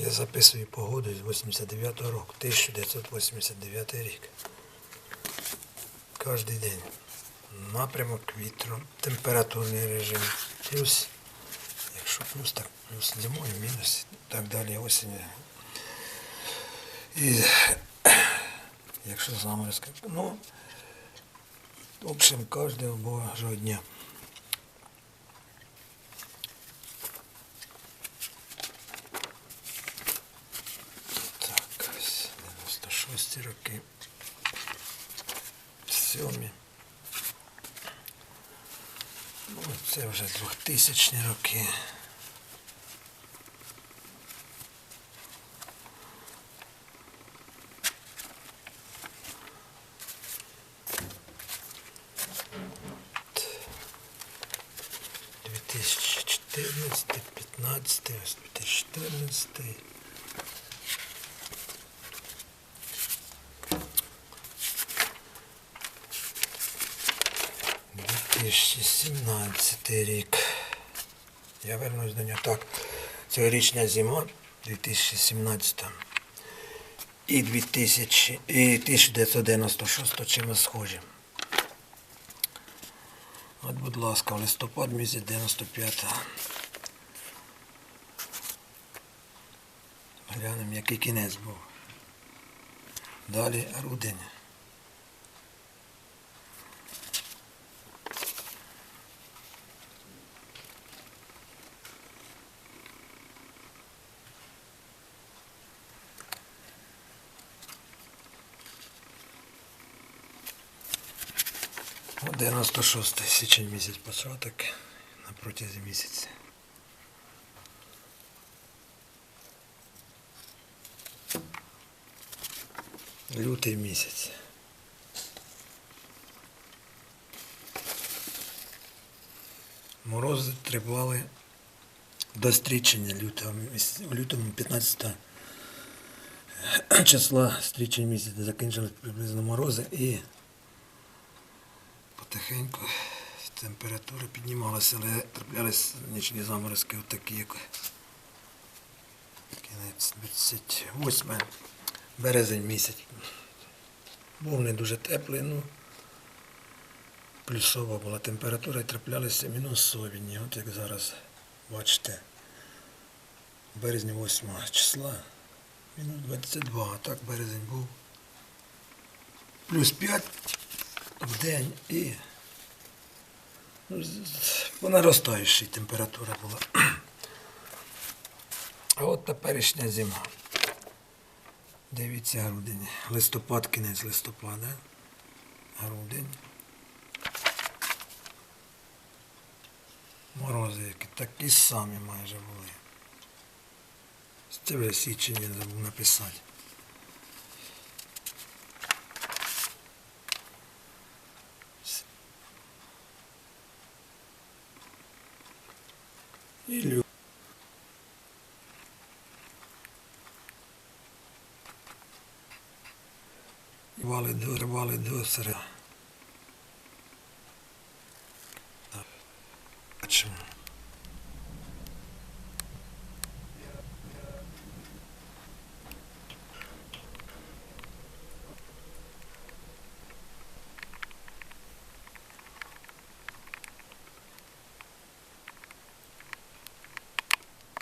Я записую погоду з 89-го року, 1989 рік. Кожний день. Напрямок вітру, температурний режим, плюс, якщо плюс, так плюс зимою, мінус, і так далі осінь. І якщо заморозки, ну, в общем, кожного божого дня. Так, ось 96 роки. Сьомі. Ну, це вже 2000 роки. Дві тисячі чотирнадцятий, п'ятнадцятий, ось 2014. 2017 рік. Я вернусь до нього так. Цьогорічня зима 2017 і 2000, і 1996 чимось схожі. От, будь ласка, в листопад місяць 95 Глянемо, який кінець був. Далі грудень. 96 січень місяць початок на протязі місяця. Лютий місяць. Морози тривали до стрічення лютого. Лютому 15 числа стрічень місяця закінчились приблизно морози і потихеньку температура піднімалася, але траплялися нічні заморозки отакі, як кінець 28 березень місяць. Був не дуже теплий, ну плюсова була температура і траплялися мінусові. От як зараз бачите, в березні 8 числа мінус 22, а так березень був плюс 5 в день і по наростаючій температура була. А от теперішня зима. Дивіться грудень. Листопад, кінець листопада. Грудень. Морози які такі самі майже були. Це вже січень я забув написати. І лю- Рвали до, рвали до.